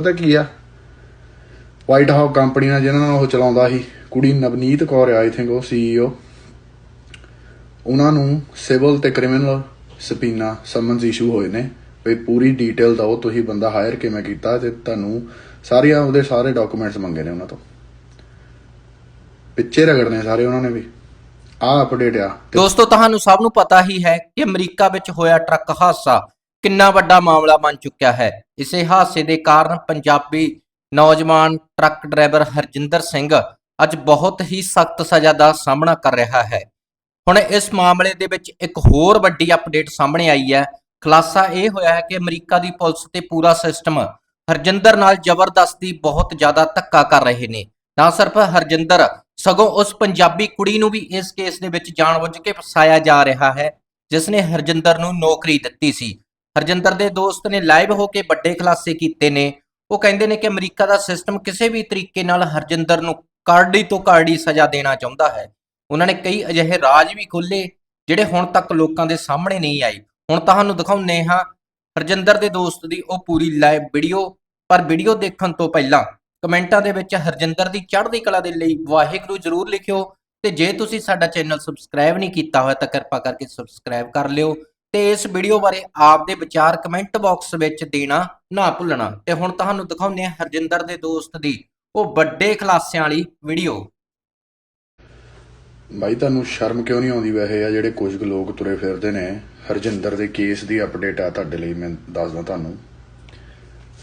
ਪਤਾ ਕੀ ਆ? White house company ਜਿਹਨਾਂ ਨਾਲ ਉਹ ਚਲਾਉਂਦਾ ਸੀ, ਕੁੜੀ ਨਵਨੀਤ ਕੌਰ ਆਈ ਥਿੰਕ ਉਹ ਸੀਈਓ ਉਹਨਾਂ ਨੂੰ ਸਿਵਲ ਤੇ ਕ੍ਰਿਮੀਨਲ ਸਪੀਨਾ ਸਮਨਸ ਇਸ਼ੂ ਹੋਏ ਨੇ। ਵੀ ਪੂਰੀ ਡਿਟੇਲ ਦਿਓ, ਤੁਸੀਂ ਬੰਦਾ ਹਾਇਰ ਕਿਵੇਂ ਕੀਤਾ ਤੇ ਤੁਹਾਨੂੰ ਸਾਰੀਆਂ ਉਹਦੇ ਸਾਰੇ ਡਾਕੂਮੈਂਟਸ ਮੰਗੇ ਨੇ ਉਹਨਾਂ ਤੋਂ। ਪਿੱਛੇ ਰਗੜਨੇ ਸਾਰੇ ਉਹਨਾਂ ਨੇ ਵੀ। ਆਹ ਅਪਡੇਟ ਆ। ਦੋਸਤੋ, ਤੁਹਾਨੂੰ ਸਭ ਨੂੰ ਪਤਾ ਹੀ ਹੈ ਕਿ ਅਮਰੀਕਾ ਵਿੱਚ ਹੋਇਆ ਟਰੱਕ ਹਾਦਸਾ। ਕਿੰਨਾ ਵੱਡਾ ਮਾਮਲਾ ਬਣ ਚੁੱਕਿਆ ਹੈ। ਇਸੇ ਹਾਦਸੇ ਦੇ ਕਾਰਨ ਪੰਜਾਬੀ ਨੌਜਵਾਨ ਟਰੱਕ ਡਰਾਈਵਰ ਹਰਜਿੰਦਰ ਸਿੰਘ ਅੱਜ ਬਹੁਤ ਹੀ ਸਖਤ ਸਜ਼ਾ ਦਾ ਸਾਹਮਣਾ ਕਰ ਰਿਹਾ ਹੈ। ਹੁਣ ਇਸ ਮਾਮਲੇ ਦੇ ਵਿੱਚ ਇੱਕ ਹੋਰ ਵੱਡੀ ਅਪਡੇਟ ਸਾਹਮਣੇ ਆਈ ਹੈ। ਖੁਲਾਸਾ ਇਹ ਹੋਇਆ ਹੈ ਕਿ ਅਮਰੀਕਾ ਦੀ ਪੁਲਿਸ ਤੇ ਪੂਰਾ ਸਿਸਟਮ ਹਰਜਿੰਦਰ ਨਾਲ ਜ਼ਬਰਦਸਤੀ ਬਹੁਤ ਜ਼ਿਆਦਾ ਧੱਕਾ ਕਰ ਰਹੇ ਨੇ। ਨਾ ਸਿਰਫ ਹਰਜਿੰਦਰ, ਸਗੋਂ ਉਸ ਪੰਜਾਬੀ ਕੁੜੀ ਨੂੰ ਵੀ ਇਸ ਕੇਸ ਦੇ ਵਿੱਚ ਜਾਣਬੁੱਝ ਕੇ ਫਸਾਇਆ ਜਾ ਰਿਹਾ ਹੈ, ਜਿਸ ਨੇ ਹਰਜਿੰਦਰ ਨੂੰ ਨੌਕਰੀ ਦਿੱਤੀ ਸੀ। ਹਰਜਿੰਦਰ ਦੇ ਦੋਸਤ ਨੇ ਲਾਈਵ ਹੋ ਕੇ ਵੱਡੇ ਖੁਲਾਸੇ ਕੀਤੇ ਨੇ। ਉਹ ਕਹਿੰਦੇ ਨੇ ਕਿ ਅਮਰੀਕਾ ਦਾ ਸਿਸਟਮ ਕਿਸੇ ਵੀ ਤਰੀਕੇ ਨਾਲ ਹਰਜਿੰਦਰ ਨੂੰ ਕਾਰਡੀ ਤੋਂ ਕਾਰਡੀ ਸਜ਼ਾ ਦੇਣਾ ਚਾਹੁੰਦਾ ਹੈ। ਉਹਨਾਂ ਨੇ ਕਈ ਅਜਿਹੇ ਰਾਜ ਵੀ ਖੋਲੇ ਜਿਹੜੇ ਹੁਣ ਤੱਕ ਲੋਕਾਂ ਦੇ ਸਾਹਮਣੇ ਨਹੀਂ ਆਏ। ਹੁਣ ਤੁਹਾਨੂੰ ਦਿਖਾਉਂਦੇ ਹਾਂ ਹਰਜਿੰਦਰ ਦੇ ਦੋਸਤ ਦੀ ਉਹ ਪੂਰੀ ਲਾਈਵ ਵੀਡੀਓ, ਪਰ ਵੀਡੀਓ ਦੇਖਣ ਤੋਂ ਪਹਿਲਾਂ ਕਮੈਂਟਾਂ ਦੇ ਵਿੱਚ ਹਰਜਿੰਦਰ ਦੀ ਚੜ੍ਹਦੀ ਕਲਾ ਦੇ ਲਈ ਵਾਹਿਗੁਰੂ ਜ਼ਰੂਰ ਲਿਖਿਓ। ਤੇ ਜੇ ਤੁਸੀਂ ਸਾਡਾ ਚੈਨਲ ਸਬਸਕ੍ਰਾਈਬ ਨਹੀਂ ਕੀਤਾ ਹੋਇਆ ਤਾਂ ਕਿਰਪਾ ਕਰਕੇ ਸਬਸਕ੍ਰਾਈਬ ਕਰ ਲਿਓ। ਤੇ ਇਸ ਵੀਡੀਓ ਬਾਰੇ ਆਪ ਵਿਚਾਰ ਕਮੈਂਟ ਬਾਕਸ ਵਿੱਚ ਦੇਣਾ, ਨਾ ਭੁੱਲਣਾ। ਤੇ ਹੁਣ ਤੁਹਾਨੂੰ ਦਿਖਾਉਂਦੇ ਹਾਂ ਹਰਜਿੰਦਰ ਦੇ ਦੋਸਤ ਦੀ ਉਹ ਵੱਡੇ ਖਲਾਸਿਆਂ ਵਾਲੀ ਵੀਡੀਓ ਭਾਈ ਤੁਹਾਨੂੰ ਸ਼ਰਮ ਕਿਉਂ ਨਹੀਂ ਆਉਂਦੀ ਵੈਸੇ? ਆ ਜਿਹੜੇ ਕੁਝ ਲੋਕ ਤੁਰੇ ਫਿਰਦੇ ਨੇ, ਹਰਜਿੰਦਰ ਦੇ ਕੇਸ ਦੀ ਅਪਡੇਟ ਆ ਤੁਹਾਡੇ ਲਈ ਮੈਂ ਦੱਸਦਾ ਤੁਹਾਨੂੰ।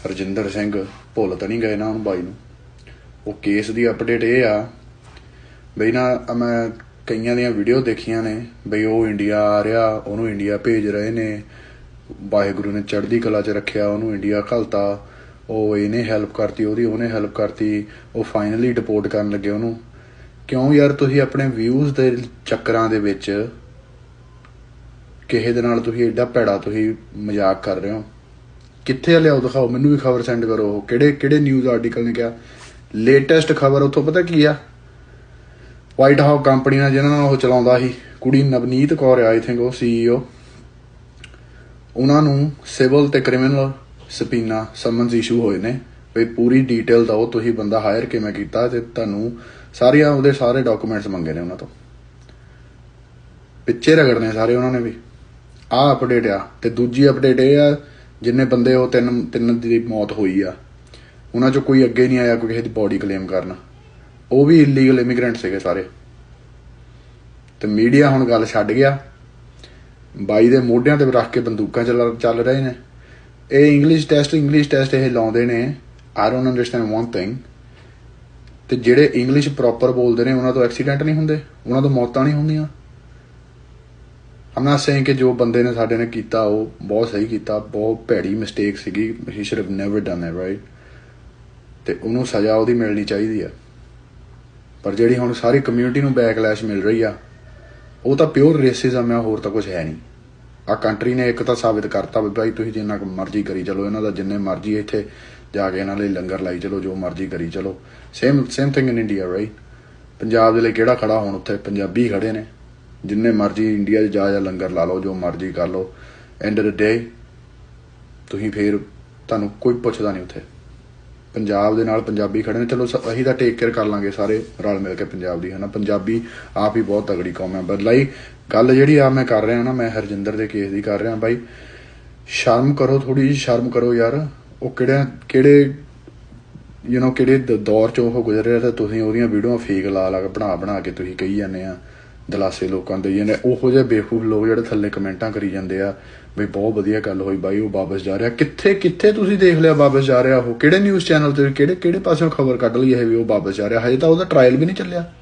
ਹਰਜਿੰਦਰ ਸਿੰਘ ਭੁੱਲ ਤਾਂ ਨਹੀਂ ਗਏ ਨਾ ਹੁਣ ਬਾਈ ਨੂੰ। ਉਹ ਕੇਸ ਦੀ ਅਪਡੇਟ ਇਹ ਆ, ਬਈ ਨਾ, ਮੈਂ ਕਈਆਂ ਦੀਆਂ ਵੀਡੀਓ ਦੇਖੀਆਂ ਨੇ, ਬਈ ਉਹ ਇੰਡੀਆ ਆ ਰਿਹਾ, ਉਹਨੂੰ ਇੰਡੀਆ ਭੇਜ ਰਹੇ ਨੇ। ਵਾਹਿਗੁਰੂ ਨੇ ਚੜ੍ਹਦੀ ਕਲਾ 'ਚ ਰੱਖਿਆ, ਉਹਨੂੰ ਇੰਡੀਆ ਘਲਤਾ। ਉਹ ਇਹਨੇ ਹੈਲਪ ਕਰਤੀ, ਉਹਦੀ ਉਹਨੇ ਹੈਲਪ ਕਰਤੀ। ਉਹ ਫਾਈਨਲੀ ਡਿਪੋਰਟ ਕਰਨ ਲੱਗੇ ਉਹਨੂੰ। ਕਿਉਂ ਯਾਰ ਤੁਸੀਂ ਆਪਣੇ ਵਿਊਜ਼ ਦੇ ਚੱਕਰਾਂ ਦੇ ਵਿੱਚ ਕਿਸੇ ਦੇ ਨਾਲ ਤੁਸੀਂ ਐਡਾ ਭੈੜਾ ਤੁਸੀਂ ਮਜ਼ਾਕ ਕਰ ਰਹੇ ਹੋ? ਕਿੱਥੇ ਲਿਆਓ ਦਿਖਾਓ, ਮੈਨੂੰ ਵੀ ਖਬਰ ਸੈਂਡ ਕਰੋ। ਕਿਹੜੇ ਕਿਹੜੇ ਨਿਊਜ਼ ਆਰਟੀਕਲ ਨੇ ਕਿਹਾ? ਲੇਟੈਸਟ ਖਬਰ ਉਥੋਂ ਪਤਾ ਕੀ ਆ? ਵਾਈਟ ਹਾਊਸ ਕੰਪਨੀ ਨਾਲ ਜਿਹਨਾਂ ਨਾਲ ਉਹ ਚਲਾਉਂਦਾ ਸੀ, ਕੁੜੀ ਨਵਨੀਤ ਕੌਰ ਆਈ ਥਿੰਕ ਉਹ ਸੀਈਓ ਉਹਨਾਂ ਨੂੰ ਸਿਵਲ ਤੇ ਕ੍ਰਿਮੀਨਲ ਸਪੀਨਾ ਸਮਨਸ ਇਸ਼ੂ ਹੋਏ ਨੇ। ਵੀ ਪੂਰੀ ਡੀਟੇਲ ਦਿਓ, ਤੁਸੀਂ ਬੰਦਾ ਹਾਇਰ ਕਿਵੇਂ ਕੀਤਾ ਤੇ ਤੁਹਾਨੂੰ ਸਾਰੀਆਂ ਉਹਦੇ ਸਾਰੇ ਡਾਕੂਮੈਂਟਸ ਮੰਗੇ ਨੇ ਉਹਨਾਂ ਤੋਂ। ਪਿੱਛੇ ਰਗੜਨੇ ਸਾਰੇ ਉਹਨਾਂ ਨੇ ਵੀ। ਆਹ ਅਪਡੇਟ ਆ, ਤੇ ਦੂਜੀ ਅਪਡੇਟ ਇਹ ਆ, ਜਿੰਨੇ ਬੰਦੇ ਉਹ ਤਿੰਨ ਤਿੰਨ ਦੀ ਮੌਤ ਹੋਈ ਆ। ਉਹਨਾਂ ਚੋਂ ਕੋਈ ਅੱਗੇ ਨਹੀਂ ਆਇਆ, ਕੋਈ ਕਿਸੇ ਦੀ ਬੋਡੀ ਕਲੇਮ ਕਰਨ। ਉਹ ਵੀ ਇਲੀਗਲ ਇਮੀਗ੍ਰੈਂਟ ਸੀਗੇ ਸਾਰੇ। ਤੇ ਮੀਡੀਆ ਹੁਣ ਗੱਲ ਛੱਡ ਗਿਆ। ਬਾਈ ਦੇ ਮੋਢਿਆਂ ਤੇ ਰੱਖ ਕੇ ਬੰਦੂਕਾਂ ਚੱਲ ਰਹੇ ਨੇ। ਇਹ ਇੰਗਲਿਸ਼ ਟੈਸਟ ਇੰਗਲਿਸ਼ ਟੈਸਟ ਇਹ ਲਾਉਂਦੇ ਨੇ। I don't understand one thing ਤੇ ਜਿਹੜੇ ਇੰਗਲਿਸ਼ ਪ੍ਰੋਪਰ ਬੋਲਦੇ ਨੇ, ਉਹਨਾਂ ਤੋਂ ਐਕਸੀਡੈਂਟ ਨਹੀਂ ਹੁੰਦੇ। ਉਹਨਾਂ ਤੋਂ ਮੌਤਾਂ ਨਹੀਂ ਹੁੰਦੀਆਂ। I'm not ਕਿ ਜੋ ਬੰਦੇ ਨੇ ਸਾਡੇ ਨੇ ਕੀਤਾ, ਉਹ ਬਹੁਤ ਸਹੀ ਕੀਤਾ। ਬਹੁਤ ਭੈੜੀ ਮਿਸਟੇਕ ਸੀਗੀ। He should have never done it right ਤੇ ਉਹਨੂੰ ਸਜ਼ਾ ਉਹਦੀ ਮਿਲਣੀ ਚਾਹੀਦੀ ਆ। ਪਰ ਜਿਹੜੀ ਹੁਣ ਸਾਰੀ ਕਮਿਊਨਿਟੀ ਨੂੰ ਬੈਕਲੈਸ਼ ਮਿਲ ਰਹੀ ਆ, ਉਹ ਤਾਂ ਪਿਓਰ ਰੇਸਿਜ਼ਮ ਆ, ਹੋਰ ਤਾਂ ਕੁਝ ਹੈ ਨਹੀਂ। ਆ ਕੰਟਰੀ ਨੇ ਇੱਕ ਤਾਂ ਸਾਬਿਤ ਕਰਤਾ ਵੀ ਭਾਈ ਤੁਸੀਂ ਜਿੰਨਾ ਮਰਜ਼ੀ ਕਰੀ ਚਲੋ, ਇਹਨਾਂ ਦਾ ਜਿੰਨੇ ਮਰਜ਼ੀ ਇੱਥੇ ਜਾ ਕੇ ਇਹਨਾਂ ਲਈ ਲੰਗਰ ਲਾਈ ਚਲੋ, ਜੋ ਮਰਜ਼ੀ ਕਰੀ ਚਲੋ। Same same thing in India right Punjab ਦੇ ਲਈ ਕਿਹੜਾ ਖੜਾ ਹੁਣ ਉੱਥੇ? ਪੰਜਾਬੀ ਖੜੇ ਨੇ। ਜਿੰਨੇ ਮਰਜ਼ੀ ਇੰਡੀਆ 'ਚ ਜਾ ਜਾ ਲੰਗਰ ਲਾ ਲਓ, ਜੋ ਮਰਜ਼ੀ ਕਰ ਲਓ। ਐਂਡ ਆਫ ਦ ਡੇ ਤੁਸੀਂ ਫੇਰ ਤੁਹਾਨੂੰ ਕੋਈ ਪੁੱਛਦਾ ਨਹੀਂ ਉੱਥੇ। ਪੰਜਾਬ ਦੇ ਨਾਲ ਪੰਜਾਬੀ ਖੜੇ ਨੇ, ਚਲੋ ਅਸੀਂ ਤਾਂ ਟੇਕ ਕੇਅਰ ਕਰ ਲਾਂਗੇ ਸਾਰੇ ਰਲ ਮਿਲ ਕੇ ਪੰਜਾਬ ਦੀ, ਹਨਾ? ਪੰਜਾਬੀ ਆਪ ਹੀ ਬਹੁਤ ਤਗੜੀ ਕੌਮ ਹੈ ਪਰ ਗੱਲ ਜਿਹੜੀ ਆ ਮੈਂ ਕਰ ਰਿਹਾ ਨਾ, ਮੈਂ ਹਰਜਿੰਦਰ ਦੇ ਕੇਸ ਦੀ ਕਰ ਰਿਹਾ ਬਾਈ। ਸ਼ਰਮ ਕਰੋ ਥੋੜੀ ਜਿਹੀ, ਸ਼ਰਮ ਕਰੋ ਯਾਰ। ਉਹ ਕਿਹੜੇ ਕਿਹੜੇ ਯੂ نو ਕਿਹੜੇ ਦੌਰ ਚੋਂ ਉਹ ਗੁਜ਼ਰ ਰਿਹਾ ਤੇ ਤੁਸੀਂ ਉਹਦੀਆਂ ਵੀਡੀਓਆਂ ਫੇਕ ਲਾ ਲਾ ਕੇ ਬਣਾ ਬਣਾ ਕੇ ਤੁਸੀਂ ਕਹੀ ਜਾਂਦੇ ਆ। ਦਲਾਸੇ ਲੋਕਾਂ ਦੇ ਜਾਂਦੇ ਉਹੋ ਜਿਹੇ ਬੇਵਕੂਫ ਲੋਕ ਜਿਹੜੇ ਥੱਲੇ ਕਮੈਂਟਾਂ ਕਰੀ ਜਾਂਦੇ ਆ ਵੀ ਬਹੁਤ ਵਧੀਆ ਗੱਲ ਹੋਈ ਬਾਈ, ਉਹ ਵਾਪਸ ਜਾ ਰਿਹਾ। ਕਿੱਥੇ ਕਿੱਥੇ ਤੁਸੀਂ ਦੇਖ ਲਿਆ ਵਾਪਸ ਜਾ ਰਿਹਾ ਉਹ? ਕਿਹੜੇ ਨਿਊਜ਼ ਚੈਨਲ ਤੇ, ਕਿਹੜੇ ਕਿਹੜੇ ਪਾਸਿਓਂ ਖਬਰ ਕੱਢ ਲਈ ਇਹ ਵੀ ਉਹ ਵਾਪਸ ਜਾ ਰਿਹਾ? ਹਜੇ ਤਾਂ ਉਹਦਾ ਟ੍ਰਾਇਲ ਵੀ ਨਹੀਂ ਚੱਲਿਆ।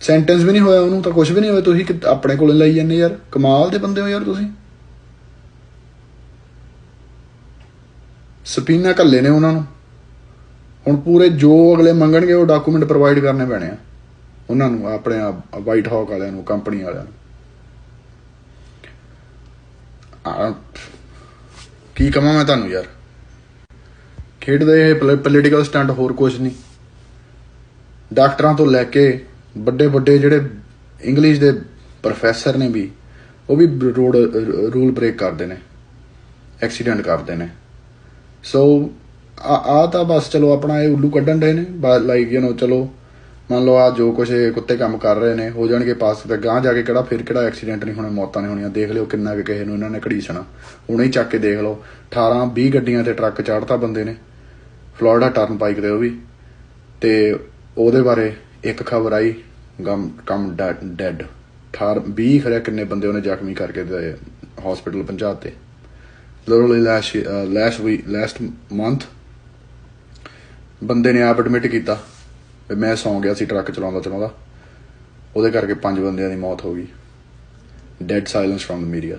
ਸੈਂਟੈਂਸ ਵੀ ਨਹੀਂ ਹੋਇਆ ਉਹਨੂੰ, ਤਾਂ ਕੁਝ ਵੀ ਨਹੀਂ ਹੋਇਆ। ਤੁਸੀਂ ਕਿ- ਆਪਣੇ ਕੋਲੇ ਲਈ ਜਾਂਦੇ ਯਾਰ। ਕਮਾਲ ਦੇ ਬੰਦੇ ਹੋ ਯਾਰ ਤੁਸੀਂ। ਸਪੀਨਾ ਕੱਲੇ ਨੇ ਉਹਨਾਂ ਨੂੰ। ਹੁਣ ਪੂਰੇ ਜੋ ਅਗਲੇ ਮੰਗਣਗੇ, ਉਹ ਡਾਕੂਮੈਂਟ ਪ੍ਰੋਵਾਈਡ ਕਰਨੇ ਪੈਣੇ ਆ। ਉਹਨਾਂ ਨੂੰ ਆਪਣੇ ਵਾਈਟ ਹਾਊਕ ਵਾਲਿਆਂ ਨੂੰ ਕੰਪਨੀ ਵਾਲਿਆਂ ਨੂੰ। ਆ, ਕੀ ਕਹਾਂ ਮੈਂ ਤੁਹਾਨੂੰ ਯਾਰ? ਖੇਡਦੇ ਇਹ ਪੋਲੀਟੀਕਲ ਸਟੰਟ ਹੋਰ ਕੁਝ ਨਹੀਂ। ਡਾਕਟਰਾਂ ਤੋਂ ਲੈ ਕੇ ਵੱਡੇ ਵੱਡੇ ਜਿਹੜੇ ਇੰਗਲਿਸ਼ ਦੇ ਪ੍ਰੋਫੈਸਰ ਨੇ ਵੀ ਉਹ ਵੀ ਰੋਡ ਰੂਲ ਬ੍ਰੇਕ ਕਰਦੇ ਨੇ। ਐਕਸੀਡੈਂਟ ਕਰਦੇ ਨੇ। ਸੋ ਆ ਆ ਤਾਂ ਬਸ ਚਲੋ ਆਪਣਾ ਇਹ ਉੱਲੂ ਕੱਢਣ ਦੇ ਨੇ। ਲਾਈਕ ਯੂ نو ਚਲੋ ਮੰਨ ਲਓ ਆ ਜੋ ਕੁਛ ਕੁੱਤੇ ਕੰਮ ਕਰ ਰਹੇ ਨੇ, ਹੋ ਜਾਣਗੇ ਪਾਸ ਤੇ ਗਾਂ ਜਾ ਕੇ ਕਿਹੜਾ, ਫਿਰ ਕਿਹੜਾ ਐਕਸੀਡੈਂਟ ਨਹੀਂ ਹੋਣਾ, ਮੌਤਾਂ ਨਹੀਂ ਹੋਣੀਆਂ। ਦੇਖ ਲਿਓ ਕਿੰਨਾ ਕੁ ਕਿਸੇ ਨੂੰ ਇਹਨਾਂ ਨੇ ਘੜੀਸਣਾ। ਹੁਣੇ ਹੀ ਚੱਕ ਕੇ ਦੇਖ ਲਓ 18 20 ਗੱਡੀਆਂ ਤੇ ਟਰੱਕ ਚਾੜਤਾ ਬੰਦੇ ਨੇ। ਫਲੋਰੀਡਾ ਟਰਨ ਪਾਈਕ ਤੇ ਉਹ ਵੀ। ਤੇ ਉਹਦੇ ਬਾਰੇ ਇੱਕ ਖਬਰ ਆਈ, ਗਮ, ਕਮ ਡੈਡ। 18 20 ਖਰਿਆ ਕਿੰਨੇ ਬੰਦੇ ਉਹਨੇ ਜ਼ਖਮੀ ਕਰਕੇ ਤੇ hospital ਪਹੁੰਚਾਤੇ। Literally last last week last month ਬੰਦੇ ਨੇ ਆਪ ਐਡਮਿਟ ਕੀਤਾ। ਵੀ ਮੈਂ ਸੌਂ ਗਿਆ ਸੀ ਟਰੱਕ ਚਲਾਉਂਦਾ ਚਲਾਉਂਦਾ। ਉਹਦੇ ਕਰਕੇ ਪੰਜ ਬੰਦਿਆਂ ਦੀ ਮੌਤ ਹੋ ਗਈ। Dead silence from the media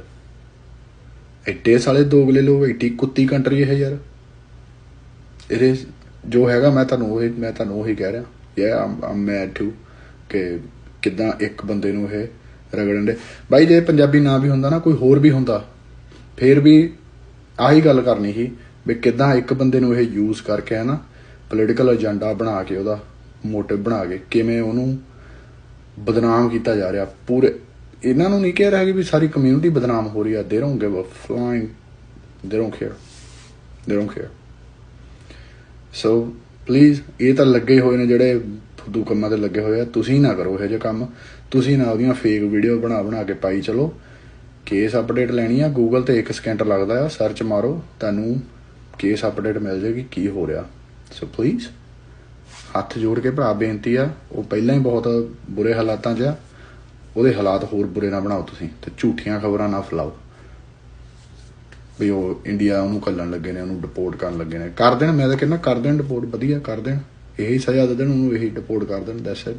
ਐਡੇ ਸਾਲੇ ਦੋਗਲੇ ਲੋਕ ਐਡੀ ਕੁੱਤੀ ਕੰਟਰੀ ਇਹ ਯਾਰ। ਇਹਦੇ ਜੋ ਹੈਗਾ, ਮੈਂ ਤੁਹਾਨੂੰ ਉਹ, ਮੈਂ ਤੁਹਾਨੂੰ ਉਹੀ ਕਹਿ ਰਿਹਾ। ਯਾ ਆਮ ਮੈਡ ਟੂ ਕਿ ਕਿਦਾਂ ਇੱਕ ਬੰਦੇ ਨੂੰ ਇਹ ਰਗੜਨ ਦੇ। ਬਾਈ, ਜੇ ਪੰਜਾਬੀ ਨਾ ਵੀ ਹੁੰਦਾ ਨਾ, ਕੋਈ ਹੋਰ ਵੀ ਹੁੰਦਾ, ਫੇਰ ਵੀ ਆਹੀ ਗੱਲ ਕਰਨੀ ਸੀ ਵੀ ਕਿਦਾਂ ਇੱਕ ਬੰਦੇ ਨੂੰ ਇਹ ਯੂਜ਼ ਕਰਕੇ ਹੈ ਨਾ ਪੋਲੀਟੀਕਲ ਏਜੰਡਾ ਬਣਾ ਕੇ ਉਹਦਾ ਮੋਟਿਵ ਬਣਾ ਕੇ ਕਿਵੇਂ ਉਹਨੂੰ ਬਦਨਾਮ ਕੀਤਾ ਜਾ ਰਿਹਾ ਪੂਰੇ, ਇਹਨਾਂ ਨੂੰ ਨਹੀਂ ਕਹਿ ਰਿਹਾ ਕਿ ਵੀ ਸਾਰੀ ਕਮਿਊਨਿਟੀ ਬਦਨਾਮ ਹੋ ਰਹੀ ਆ they don't give a flying ਦੇ ਡੋਨਟ ਕੇਅਰ ਦੇ ਡੋਨਟ ਕੇਅਰ ਸੋ ਪਲੀਜ਼ ਇਹ ਤਾਂ ਲੱਗੇ ਹੋਏ ਨੇ ਜਿਹੜੇ ਫੁੱਦੂ ਕੰਮਾਂ ਤੇ ਲੱਗੇ ਹੋਏ ਆ, ਤੁਸੀਂ ਨਾ ਕਰੋ ਇਹੋ ਜਿਹੇ ਕੰਮ, ਤੁਸੀਂ ਨਾ ਉਹਦੀਆਂ ਫੇਕ ਵੀਡੀਓ ਬਣਾ ਬਣਾ ਕੇ ਪਾਈ ਚਲੋ ਕੇਸ ਅਪਡੇਟ ਲੈਣੀ ਆ ਗੂਗਲ ਤੇ 1 ਸਕਿੰਟ ਲੱਗਦਾ ਆ ਸਰਚ ਮਾਰੋ, ਤੁਹਾਨੂੰ ਕੇਸ ਅਪਡੇਟ ਮਿਲ ਜਾਏਗੀ, ਕੀ ਹੋ ਰਿਹਾ। ਸੋ ਪਲੀਜ਼ ਹੱਥ ਜੋੜ ਕੇ ਭਰਾ ਬੇਨਤੀ ਆ, ਉਹ ਪਹਿਲਾਂ ਹੀ ਬਹੁਤ ਬੁਰੇ ਹਾਲਾਤਾਂ 'ਚ ਆ। ਉਹਦੇ ਹਾਲਾਤ ਹੋਰ ਬੁਰੇ ਨਾ ਬਣਾਓ ਤੁਸੀਂ ਤੇ ਝੂਠੀਆਂ ਖਬਰਾਂ ਨਾ ਫੈਲਾਓ। ਵੀ ਉਹ ਇੰਡੀਆ ਉਹਨੂੰ ਕੱਲਣ ਲੱਗੇ ਨੇ, ਉਹਨੂੰ ਡਿਪੋਰਟ ਕਰਨ ਲੱਗੇ ਨੇ। ਕਰ ਦੇਣ, ਮੈਂ ਤਾਂ ਕਹਿੰਦਾ ਕਰ ਦੇਣ ਡਿਪੋਰਟ ਵਧੀਆ ਕਰ ਦੇਣ। ਇਹੀ ਸਜ਼ਾ ਦੇ ਦੇਣ, ਉਹਨੂੰ ਇਹੀ ਡਿਪੋਰਟ ਕਰ ਦੇਣ ਦੈਟਸ ਇਟ